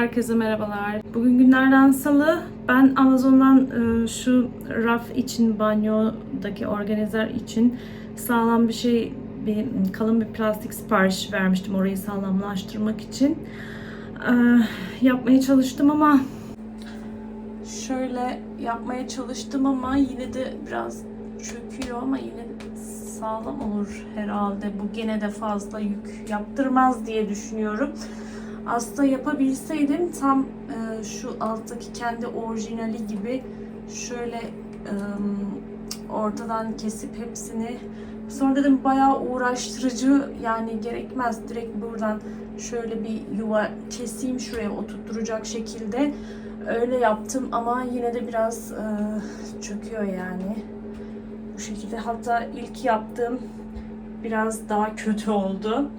Herkese merhabalar. Bugün günlerden salı. Ben Amazon'dan e, şu raf için, banyodaki organizer için sağlam bir şey, bir kalın bir plastik sipariş vermiştim orayı sağlamlaştırmak için. E, yapmaya çalıştım ama şöyle yapmaya çalıştım ama yine de biraz çöküyor ama yine sağlam olur herhalde. Bu gene de fazla yük yaptırmaz diye düşünüyorum. Aslında yapabilseydim tam e, şu alttaki kendi orijinali gibi şöyle e, ortadan kesip hepsini sonra dedim bayağı uğraştırıcı yani gerekmez direkt buradan şöyle bir yuva keseyim şuraya oturtturacak şekilde. Öyle yaptım ama yine de biraz e, çöküyor yani. Bu şekilde. Hatta ilk yaptığım biraz daha kötü oldu.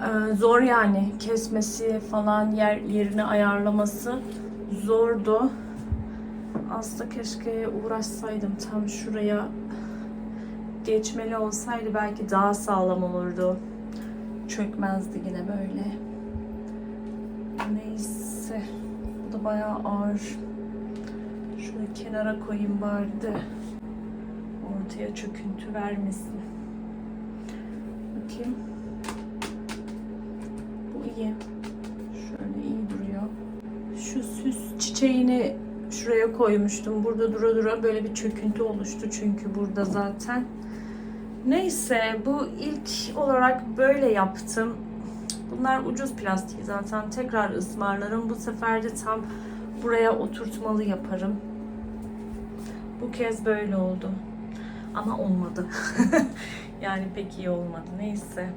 Ee, zor yani kesmesi falan yer yerini ayarlaması zordu. Aslında keşke uğraşsaydım tam şuraya geçmeli olsaydı belki daha sağlam olurdu. Çökmezdi yine böyle. Neyse. Bu da bayağı ağır. Şöyle kenara koyayım bari de ortaya çöküntü vermesin. Bakayım. İyi. Şöyle iyi duruyor. Şu süs çiçeğini şuraya koymuştum. Burada dura dura böyle bir çöküntü oluştu çünkü burada zaten. Neyse bu ilk olarak böyle yaptım. Bunlar ucuz plastik zaten. Tekrar ısmarlarım. Bu sefer de tam buraya oturtmalı yaparım. Bu kez böyle oldu. Ama olmadı. yani pek iyi olmadı. Neyse.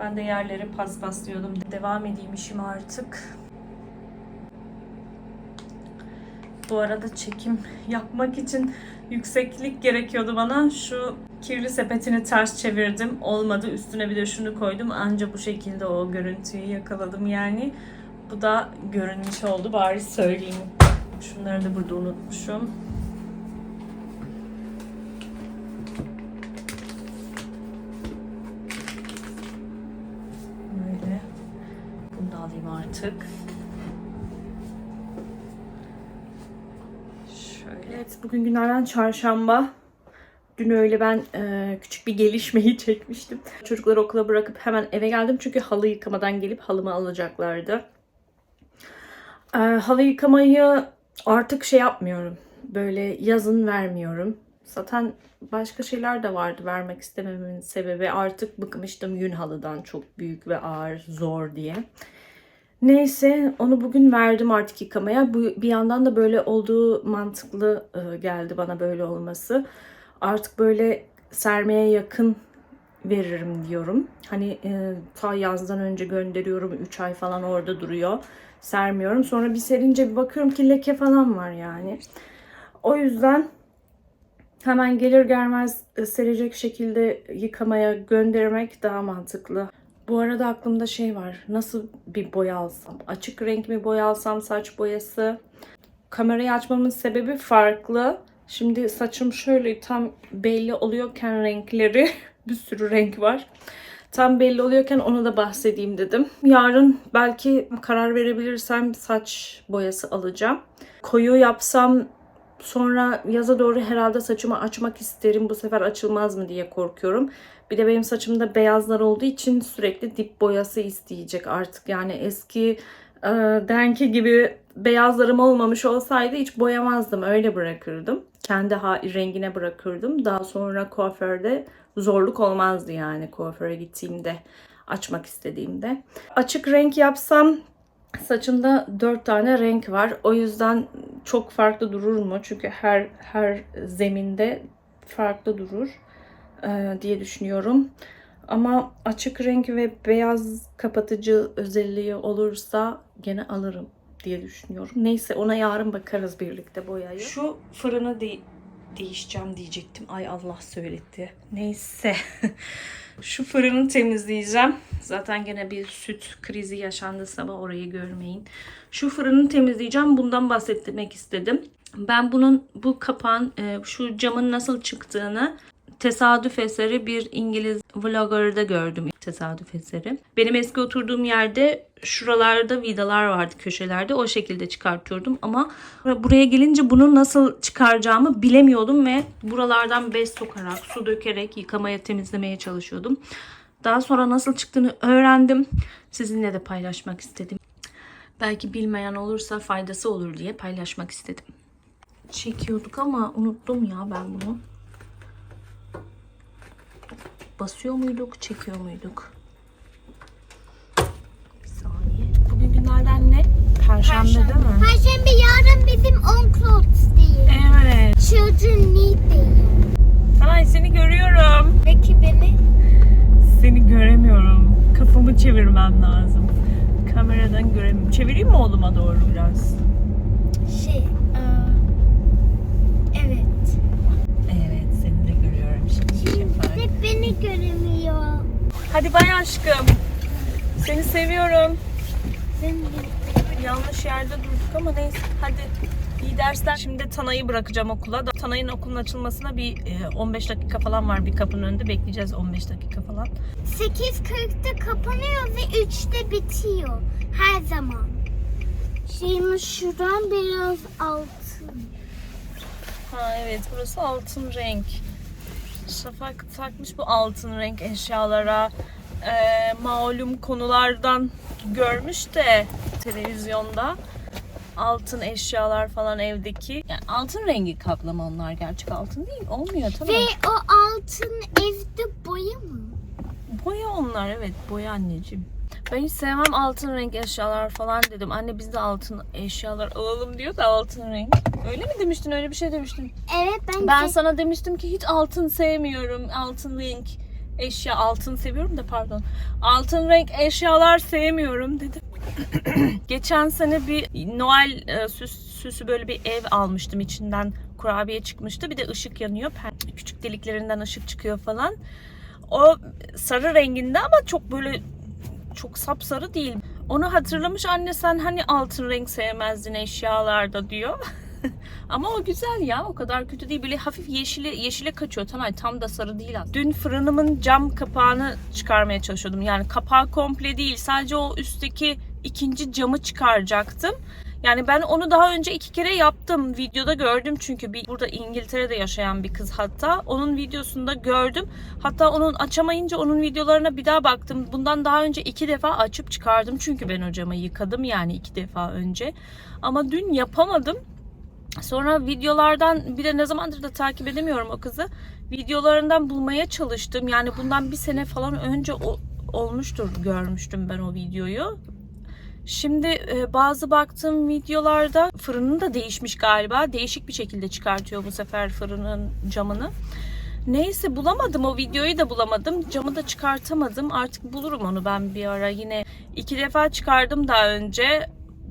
Ben de yerleri paspaslıyordum. Devam edeyim işime artık. Bu arada çekim yapmak için yükseklik gerekiyordu bana. Şu kirli sepetini ters çevirdim. Olmadı. Üstüne bir de şunu koydum. Anca bu şekilde o görüntüyü yakaladım yani. Bu da görünmüş oldu. Bari söyleyeyim. Şunları da burada unutmuşum. Böyle. Bunu da alayım artık. Şöyle. Evet, bugün günlerden çarşamba. Dün öyle ben e, küçük bir gelişmeyi çekmiştim. Çocukları okula bırakıp hemen eve geldim. Çünkü halı yıkamadan gelip halımı alacaklardı. E, halı yıkamayı artık şey yapmıyorum. Böyle yazın vermiyorum. Zaten başka şeyler de vardı vermek istemememin sebebi. Artık bıkmıştım yün halıdan çok büyük ve ağır, zor diye. Neyse onu bugün verdim artık yıkamaya. Bu bir yandan da böyle olduğu mantıklı e, geldi bana böyle olması. Artık böyle sermeye yakın veririm diyorum. Hani e, ta yazdan önce gönderiyorum. 3 ay falan orada duruyor. Sermiyorum. Sonra bir serince bir bakıyorum ki leke falan var yani. O yüzden hemen gelir gelmez e, serecek şekilde yıkamaya göndermek daha mantıklı. Bu arada aklımda şey var. Nasıl bir boya alsam? Açık renk mi boya alsam saç boyası? Kamerayı açmamın sebebi farklı. Şimdi saçım şöyle tam belli oluyorken renkleri bir sürü renk var. Tam belli oluyorken onu da bahsedeyim dedim. Yarın belki karar verebilirsem saç boyası alacağım. Koyu yapsam Sonra yaza doğru herhalde saçımı açmak isterim. Bu sefer açılmaz mı diye korkuyorum. Bir de benim saçımda beyazlar olduğu için sürekli dip boyası isteyecek artık. Yani eski e, denki gibi beyazlarım olmamış olsaydı hiç boyamazdım. Öyle bırakırdım. Kendi rengine bırakırdım. Daha sonra kuaförde zorluk olmazdı yani kuaföre gittiğimde açmak istediğimde. Açık renk yapsam Saçında dört tane renk var. O yüzden çok farklı durur mu? Çünkü her her zeminde farklı durur e, diye düşünüyorum. Ama açık renk ve beyaz kapatıcı özelliği olursa gene alırım diye düşünüyorum. Neyse ona yarın bakarız birlikte boyayı. Şu fırını de değişeceğim diyecektim. Ay Allah söyletti. Neyse. Şu fırını temizleyeceğim. Zaten gene bir süt krizi yaşandı sabah orayı görmeyin. Şu fırını temizleyeceğim. Bundan bahsetmek istedim. Ben bunun bu kapağın e, şu camın nasıl çıktığını tesadüf eseri bir İngiliz vlogger'da gördüm tesadüf eseri. Benim eski oturduğum yerde şuralarda vidalar vardı köşelerde o şekilde çıkartıyordum ama buraya gelince bunu nasıl çıkaracağımı bilemiyordum ve buralardan bez sokarak su dökerek yıkamaya temizlemeye çalışıyordum. Daha sonra nasıl çıktığını öğrendim. Sizinle de paylaşmak istedim. Belki bilmeyen olursa faydası olur diye paylaşmak istedim. Çekiyorduk ama unuttum ya ben bunu. Basıyor muyduk, çekiyor muyduk? Bir saniye. Bugün günlerden ne? Perşembe, değil mi? Perşembe yarın bizim on clothes değil. Evet. Children need değil. Ay seni görüyorum. Peki beni? Seni göremiyorum. Kafamı çevirmem lazım. Kameradan göremiyorum. Çevireyim mi oğluma doğru biraz? Şey, aa, evet. Evet seni de görüyorum şimdi. Şefak. Hep beni göremiyor. Hadi bay aşkım. Seni seviyorum. Yanlış yerde durduk ama neyse hadi. İyi dersler. Şimdi Tanay'ı bırakacağım okula. Tanay'ın okulun açılmasına bir e, 15 dakika falan var bir kapının önünde. Bekleyeceğiz 15 dakika falan. 8.40'da kapanıyor ve 3'te bitiyor. Her zaman. Şeyimiz şuradan biraz altın. Ha evet burası altın renk. Şafak takmış bu altın renk eşyalara. Ee, malum konulardan görmüş de televizyonda altın eşyalar falan evdeki. Yani altın rengi kaplama onlar gerçek altın değil. Olmuyor tamam. Ve o altın evde boya mı? Boya onlar evet boya anneciğim. Ben hiç sevmem altın renk eşyalar falan dedim. Anne biz de altın eşyalar alalım diyor da altın renk. Öyle mi demiştin? Öyle bir şey demiştin. Evet ben, Ben de- sana demiştim ki hiç altın sevmiyorum. Altın renk eşya altın seviyorum da pardon. Altın renk eşyalar sevmiyorum dedim. Geçen sene bir Noel e, süs, süsü böyle bir ev almıştım içinden kurabiye çıkmıştı. Bir de ışık yanıyor. Küçük deliklerinden ışık çıkıyor falan. O sarı renginde ama çok böyle çok sapsarı değil. Onu hatırlamış anne sen hani altın renk sevmezdin eşyalarda diyor. Ama o güzel ya o kadar kötü değil. Böyle hafif yeşile, yeşile kaçıyor Tanay tam da sarı değil. Dün fırınımın cam kapağını çıkarmaya çalışıyordum. Yani kapağı komple değil sadece o üstteki ikinci camı çıkaracaktım. Yani ben onu daha önce iki kere yaptım. Videoda gördüm çünkü bir burada İngiltere'de yaşayan bir kız hatta. Onun videosunda gördüm. Hatta onun açamayınca onun videolarına bir daha baktım. Bundan daha önce iki defa açıp çıkardım. Çünkü ben o camı yıkadım yani iki defa önce. Ama dün yapamadım. Sonra videolardan bir de ne zamandır da takip edemiyorum o kızı. Videolarından bulmaya çalıştım. Yani bundan bir sene falan önce o- olmuştur görmüştüm ben o videoyu. Şimdi e, bazı baktığım videolarda fırının da değişmiş galiba. Değişik bir şekilde çıkartıyor bu sefer fırının camını. Neyse bulamadım o videoyu da bulamadım. Camı da çıkartamadım. Artık bulurum onu ben bir ara. Yine iki defa çıkardım daha önce.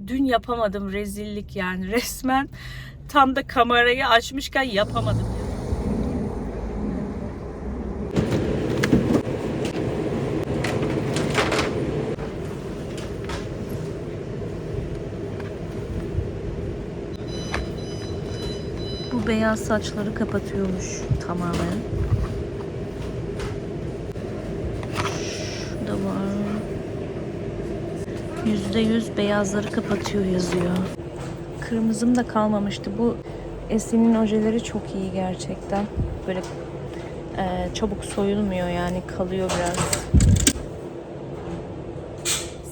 Dün yapamadım rezillik yani resmen. Tam da kamerayı açmışken yapamadım. Beyaz saçları kapatıyormuş tamamen. Şurada var. Yüzde yüz beyazları kapatıyor yazıyor. Kırmızım da kalmamıştı. Bu Esin'in ojeleri çok iyi gerçekten. Böyle e, çabuk soyulmuyor yani kalıyor biraz.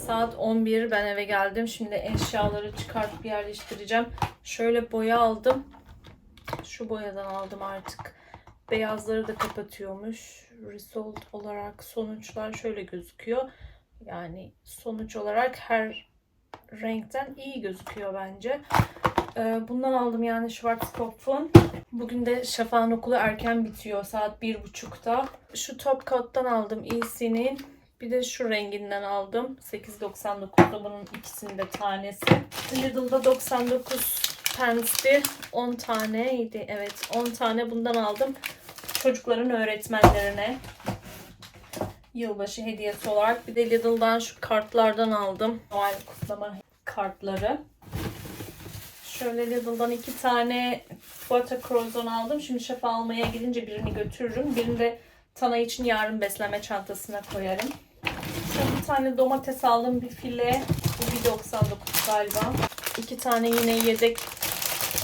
Saat 11 ben eve geldim. Şimdi eşyaları çıkartıp yerleştireceğim. Şöyle boya aldım. Şu boyadan aldım artık. Beyazları da kapatıyormuş. Result olarak sonuçlar şöyle gözüküyor. Yani sonuç olarak her renkten iyi gözüküyor bence. Ee, bundan aldım yani Schwarzkopf'un. Bugün de Şafak'ın okulu erken bitiyor. Saat 1.30'da. Şu top coat'tan aldım EC'nin. Bir de şu renginden aldım. 8.99'da bunun ikisinin de tanesi. Lidl'da 99 pensti. 10 taneydi. Evet 10 tane bundan aldım. Çocukların öğretmenlerine yılbaşı hediyesi olarak. Bir de Lidl'dan şu kartlardan aldım. Noel kutlama kartları. Şöyle Lidl'dan iki tane butter croissant aldım. Şimdi şefa almaya gidince birini götürürüm. Birini de Tana için yarın besleme çantasına koyarım. Şöyle bir tane domates aldım. Bir file. Bu 1.99 galiba. İki tane yine yedek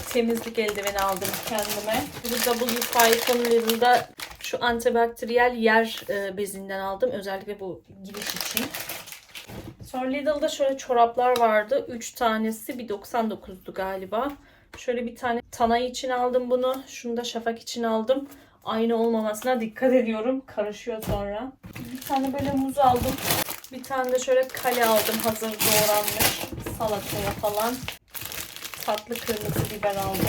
temizlik eldiveni aldım kendime. Bu da W5'ın Lidl'da şu antibakteriyel yer e, bezinden aldım. Özellikle bu giriş için. Sonra Lidl'da şöyle çoraplar vardı. 3 tanesi 1.99'du galiba. Şöyle bir tane Tanay için aldım bunu. Şunu da Şafak için aldım. Aynı olmamasına dikkat ediyorum. Karışıyor sonra. Bir tane böyle muz aldım. Bir tane de şöyle kale aldım. Hazır doğranmış. Salataya falan. Tatlı kırmızı biber aldım.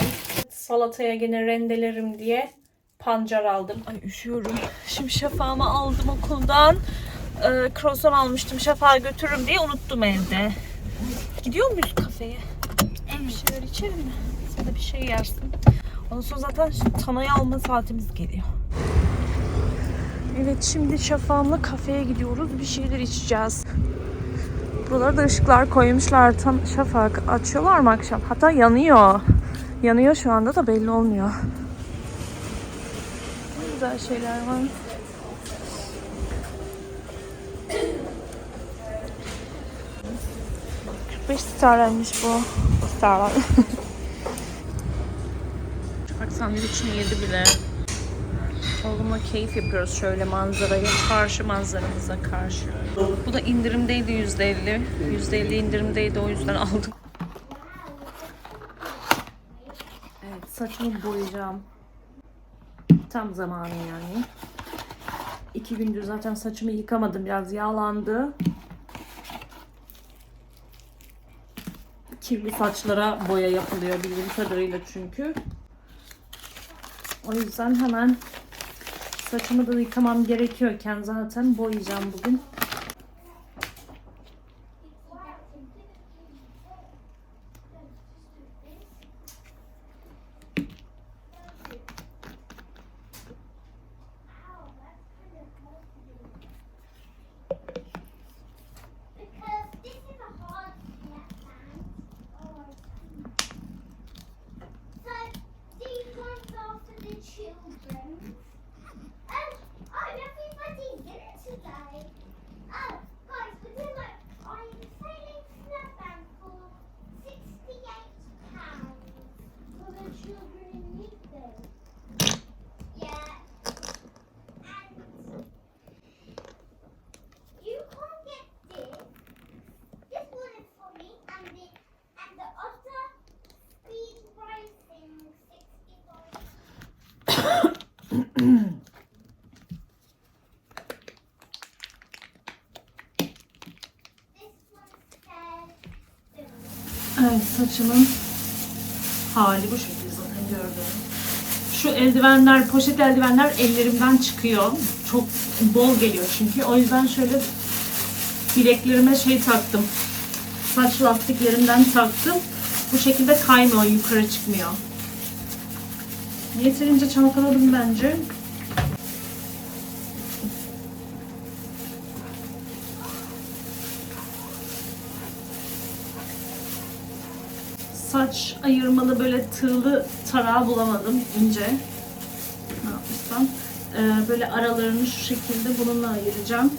Salataya gene rendelerim diye pancar aldım. Ay üşüyorum. Şimdi şafağımı aldım okuldan. Ee, croissant almıştım şafağa götürürüm diye unuttum evde. Gidiyor muyuz kafeye? Bir şeyler içelim mi? Sen de bir şey yersin. Ondan sonra zaten tanayı alma saatimiz geliyor. Evet şimdi şafağımla kafeye gidiyoruz. Bir şeyler içeceğiz. Buralara da ışıklar koymuşlar. Tam şafak açıyorlar mı akşam? Hatta yanıyor. Yanıyor şu anda da belli olmuyor. Ne güzel şeyler var. Beş staraymış bu. Starlar. Bak sandviçini yedi bile. Keyif yapıyoruz şöyle manzarayı. Karşı manzaramıza karşı. Bu da indirimdeydi yüzde elli. Yüzde elli indirimdeydi o yüzden aldım. Evet saçımı boyayacağım. Tam zamanı yani. İki gündür zaten saçımı yıkamadım. Biraz yağlandı. kirli saçlara boya yapılıyor bildiğim kadarıyla çünkü. O yüzden hemen saçımı da yıkamam gerekiyorken zaten boyayacağım bugün. Evet saçımın hali bu şekilde zaten gördüğünüz. Şu eldivenler, poşet eldivenler ellerimden çıkıyor. Çok bol geliyor çünkü. O yüzden şöyle bileklerime şey taktım. Saç lastiklerimden taktım. Bu şekilde kaymıyor, yukarı çıkmıyor. Yeterince çalkaladım bence. saç ayırmalı böyle tığlı tarağı bulamadım ince. Ne yapmışsam. Ee, böyle aralarını şu şekilde bununla ayıracağım.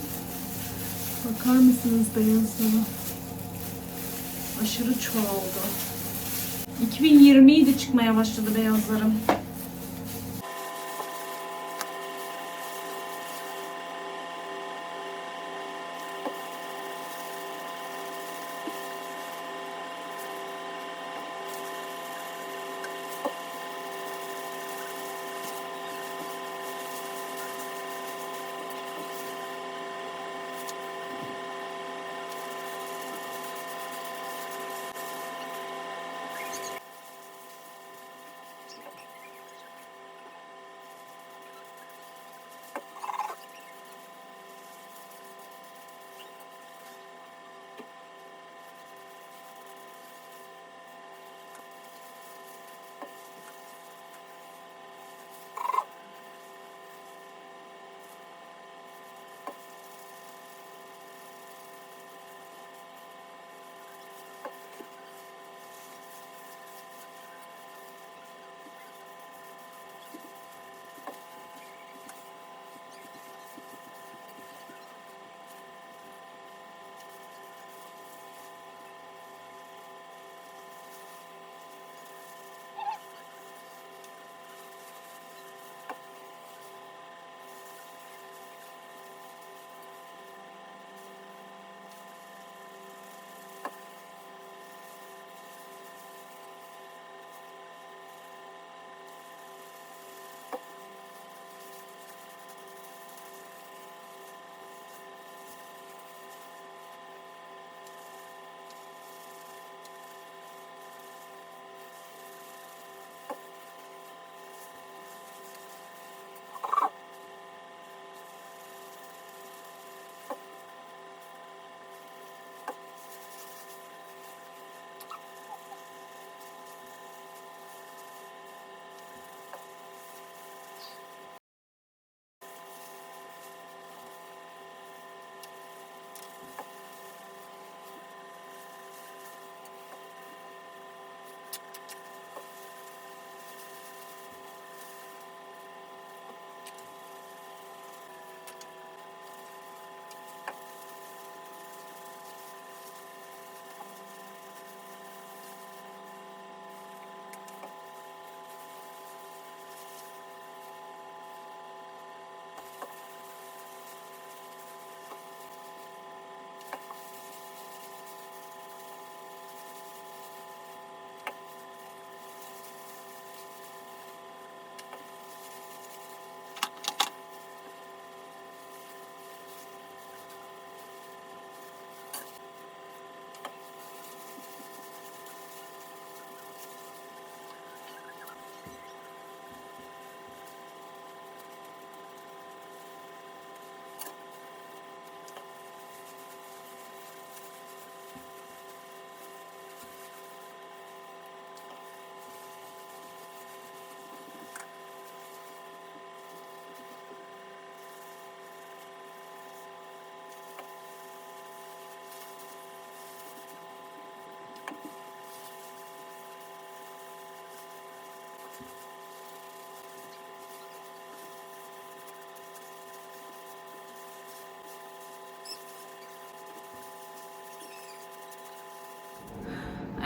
Bakar mısınız beyazlığına? Aşırı çoğaldı. 2020'ydi çıkmaya başladı beyazlarım.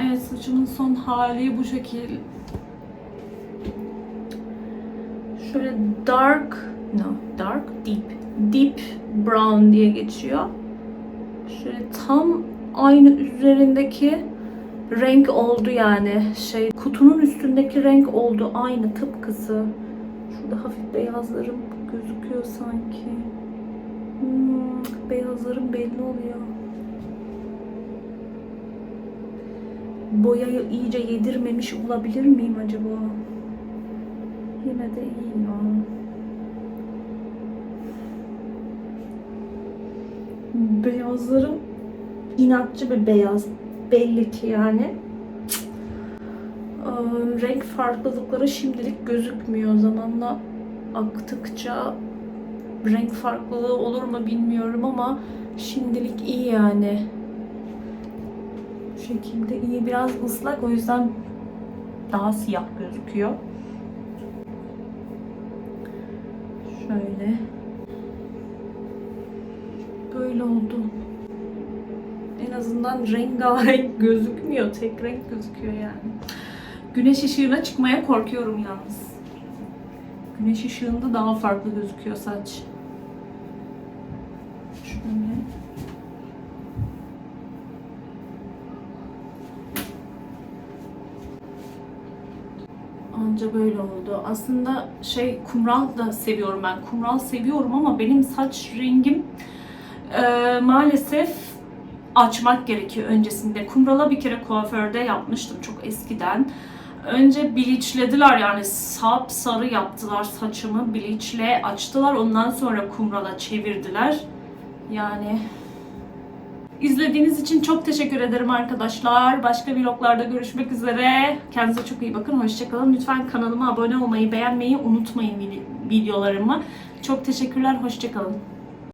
Evet saçımın son hali bu şekil. Şöyle dark, no dark, deep, deep brown diye geçiyor. Şöyle tam aynı üzerindeki renk oldu yani. Şey kutunun üstündeki renk oldu aynı tıpkısı. Şurada hafif beyazlarım gözüküyor sanki. Hmm, beyazlarım belli oluyor. Boyayı iyice yedirmemiş olabilir miyim acaba? Yine de iyi ya. Beyazlarım inatçı bir beyaz. Belli ki yani. Ee, renk farklılıkları şimdilik gözükmüyor. Zamanla aktıkça renk farklılığı olur mu bilmiyorum ama şimdilik iyi yani şekilde iyi. Biraz ıslak o yüzden daha siyah gözüküyor. Şöyle. Böyle oldu. En azından rengarenk gözükmüyor. Tek renk gözüküyor yani. Güneş ışığına çıkmaya korkuyorum yalnız. Güneş ışığında daha farklı gözüküyor saç. Şöyle. Anca böyle oldu. Aslında şey kumral da seviyorum ben. Kumral seviyorum ama benim saç rengim e, maalesef açmak gerekiyor öncesinde. Kumrala bir kere kuaförde yapmıştım çok eskiden. Önce bleachlediler yani sap sarı yaptılar saçımı. Bleachle açtılar. Ondan sonra kumrala çevirdiler. Yani İzlediğiniz için çok teşekkür ederim arkadaşlar. Başka vloglarda görüşmek üzere. Kendinize çok iyi bakın. Hoşçakalın. Lütfen kanalıma abone olmayı, beğenmeyi unutmayın videolarımı. Çok teşekkürler. Hoşçakalın.